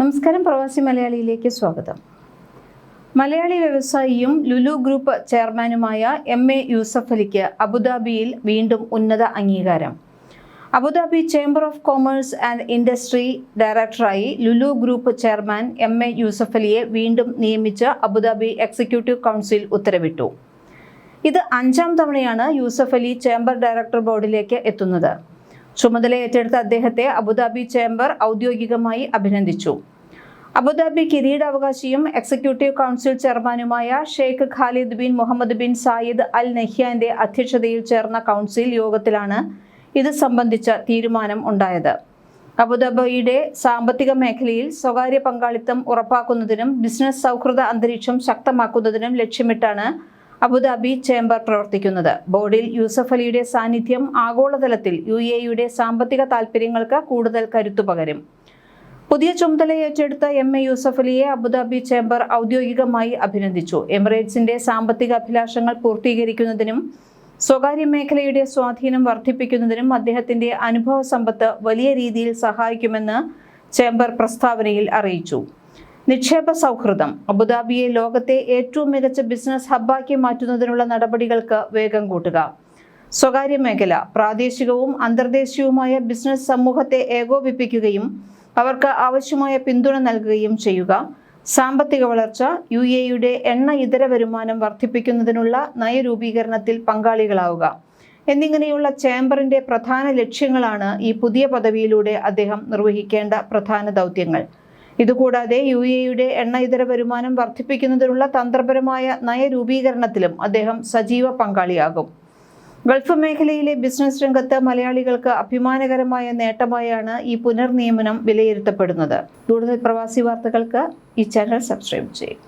നമസ്കാരം പ്രവാസി മലയാളിയിലേക്ക് സ്വാഗതം. മലയാളി വ്യവസായിയും ലുലു ഗ്രൂപ്പ് ചെയർമാനുമായ എം എ യൂസഫ് അലിക്ക് അബുദാബിയിൽ വീണ്ടും ഉന്നത അംഗീകാരം. Abu Dhabi chamber of commerce and industry ഡയറക്ടറായി Lulu group chairman M A Yusuff അലിയെ വീണ്ടും നിയമിച്ച് അബുദാബി എക്സിക്യൂട്ടീവ് കൗൺസിൽ ഉത്തരവിട്ടു. ഇത് അഞ്ചാം തവണയാണ് യൂസഫ് അലി ചേംബർ ഡയറക്ടർ ബോർഡിലേക്ക് എത്തുന്നത്. ചുമതല ഏറ്റെടുത്ത അദ്ദേഹത്തെ അബുദാബി ചേംബർ ഔദ്യോഗികമായി അഭിനന്ദിച്ചു. അബുദാബി കിരീടാവകാശിയും എക്സിക്യൂട്ടീവ് കൗൺസിൽ ചെയർമാനുമായ Sheikh Khalid bin Mohamed bin Zayed Al നഹ്യാന്റെ അധ്യക്ഷതയിൽ ചേർന്ന കൗൺസിൽ യോഗത്തിലാണ് ഇത് സംബന്ധിച്ച തീരുമാനം ഉണ്ടായത്. അബുദാബിയുടെ സാമ്പത്തിക മേഖലയിൽ സ്വകാര്യ പങ്കാളിത്തം ഉറപ്പാക്കുന്നതിനും ബിസിനസ് സൗഹൃദ അന്തരീക്ഷം ശക്തമാക്കുന്നതിനും ലക്ഷ്യമിട്ടാണ് അബുദാബി ചേംബർ പ്രവർത്തിക്കുന്നത്. ബോർഡിൽ യൂസഫ് അലിയുടെ സാന്നിധ്യം ആഗോളതലത്തിൽ യു എയുടെ സാമ്പത്തിക താൽപ്പര്യങ്ങൾക്ക് കൂടുതൽ കരുത്തു പകരും. പുതിയ ചുമതല ഏറ്റെടുത്ത എം എ യൂസഫ് അലിയെ അബുദാബി ചേംബർ ഔദ്യോഗികമായി അഭിനന്ദിച്ചു. എമിറേറ്റ്സിന്റെ സാമ്പത്തിക അഭിലാഷങ്ങൾ പൂർത്തീകരിക്കുന്നതിനും സ്വകാര്യ മേഖലയുടെ സ്വാധീനം വർദ്ധിപ്പിക്കുന്നതിനും അദ്ദേഹത്തിന്റെ അനുഭവ സമ്പത്ത് വലിയ രീതിയിൽ സഹായിക്കുമെന്ന് ചേംബർ പ്രസ്താവനയിൽ അറിയിച്ചു. നിക്ഷേപ സൗഹൃദം അബുദാബിയെ ലോകത്തെ ഏറ്റവും മികച്ച ബിസിനസ് ഹബ്ബാക്കി മാറ്റുന്നതിനുള്ള നടപടികൾക്ക് വേഗം കൂട്ടുക. സ്വകാര്യ മേഖല പ്രാദേശികവും അന്തർദേശീയവുമായ ബിസിനസ് സമൂഹത്തെ ഏകോപിപ്പിക്കുകയും അവർക്ക് ആവശ്യമായ പിന്തുണ നൽകുകയും ചെയ്യുക. സാമ്പത്തിക വളർച്ച യു എയുടെ എണ്ണ ഇതര വരുമാനം വർദ്ധിപ്പിക്കുന്നതിനുള്ള നയരൂപീകരണത്തിൽ പങ്കാളികളാവുക. എന്നിങ്ങനെയുള്ള ചേംബറിന്റെ പ്രധാന ലക്ഷ്യങ്ങളാണ് ഈ പുതിയ പദവിയിലൂടെ അദ്ദേഹം നിർവഹിക്കേണ്ട പ്രധാന ദൗത്യങ്ങൾ. ഇതുകൂടാതെ യു എയുടെ എണ്ണ ഇതര വരുമാനം വർദ്ധിപ്പിക്കുന്നതിനുള്ള തന്ത്രപരമായ നയരൂപീകരണത്തിലും അദ്ദേഹം സജീവ പങ്കാളിയാകും. ഗൾഫ് മേഖലയിലെ ബിസിനസ് രംഗത്ത് മലയാളികൾക്ക് അഭിമാനകരമായ നേട്ടമായാണ് ഈ പുനർനിയമനം വിലയിരുത്തപ്പെടുന്നത്. കൂടുതൽ പ്രവാസി വാർത്തകൾക്ക് ഈ ചാനൽ സബ്സ്ക്രൈബ് ചെയ്യും.